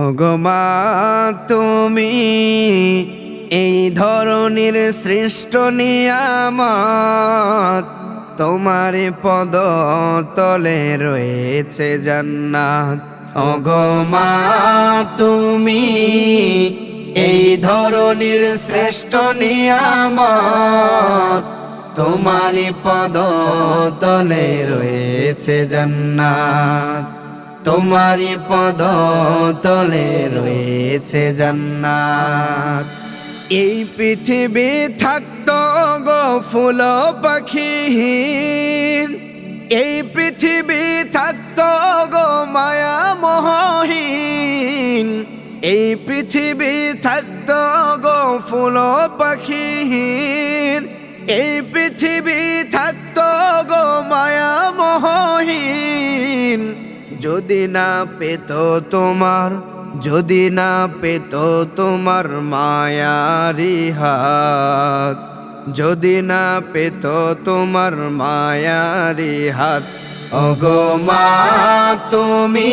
অগমা তুমি এই ধরনের শ্রেষ্ঠ নিয়ামত তোমার পদ তলে রয়েছে জান্নাত। অগমা তুমি এই ধরনের শ্রেষ্ঠ নিয়ামত তোমার পদ তলে রয়েছে জান্নাত। তোমারি পদ তলে রয়েছে জান্নাত। এই পৃথিবী থাকত গো ফুল পাখি এই পৃথিবী থাকত গো মায়া মহহীন। এই পৃথিবী থাকত গো ফুল পাখিহীন এই পৃথিবী থাকত গো মায়া মহহীন। যদি না পেত তোমার, যদি না পেত তোমার মায়ারি হাত, যদি না পেত তোমার মায়ারি হাত অগো মা, তুমি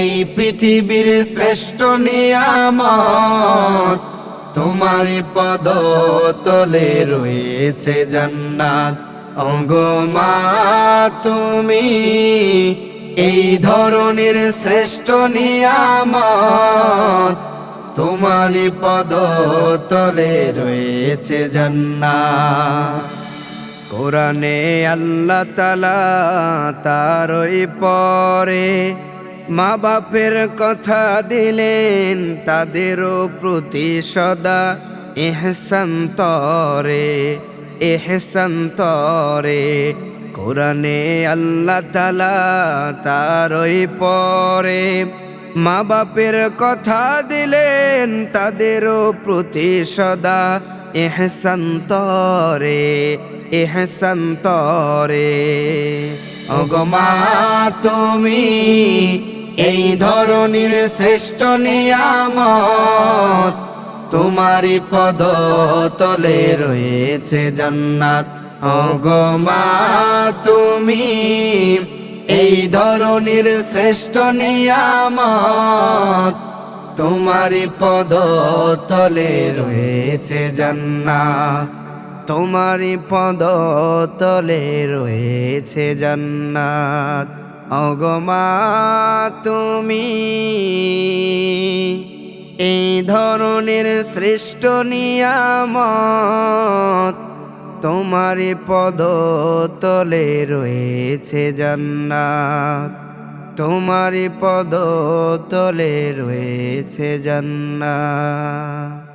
এই পৃথিবীর শ্রেষ্ঠ নিয়ামত তোমার পদ তলে রয়েছে জান্নাত অগো মা, তুমি এই ধরনের শ্রেষ্ঠ নিয়ামত তোমার পদ তলে রয়েছে জান্নাত। কোরআনে আল্লাহ তালা তারই পরে মা বাপের কথা দিলেন, তাদেরও প্রতি সদা এহসান তরে এহসান তরে। কোরআনে আল্লাহ তালা তারই পরে মা বাপের কথা দিলেন তাদেরও প্রতি সদা এহসান তরে এহসান তরে। অগমা তুমি এই ধরনের শ্রেষ্ঠ নিয়ামত তোমারই পদ তলে রয়েছে জান্নাত। অগমা তুমি এই ধরনের শ্রেষ্ঠ নিয়ামত তোমারই পদ তলে রয়েছে জান্নাত। তোমারই পদ তলে রয়েছে জান্নাত। অগমা তুমি এই ধরনের শ্রেষ্ঠ নিয়ামত তোমারই পদ তলে রয়েছে জান্নাত। তোমারই পদ তলে রয়েছে জান্নাত।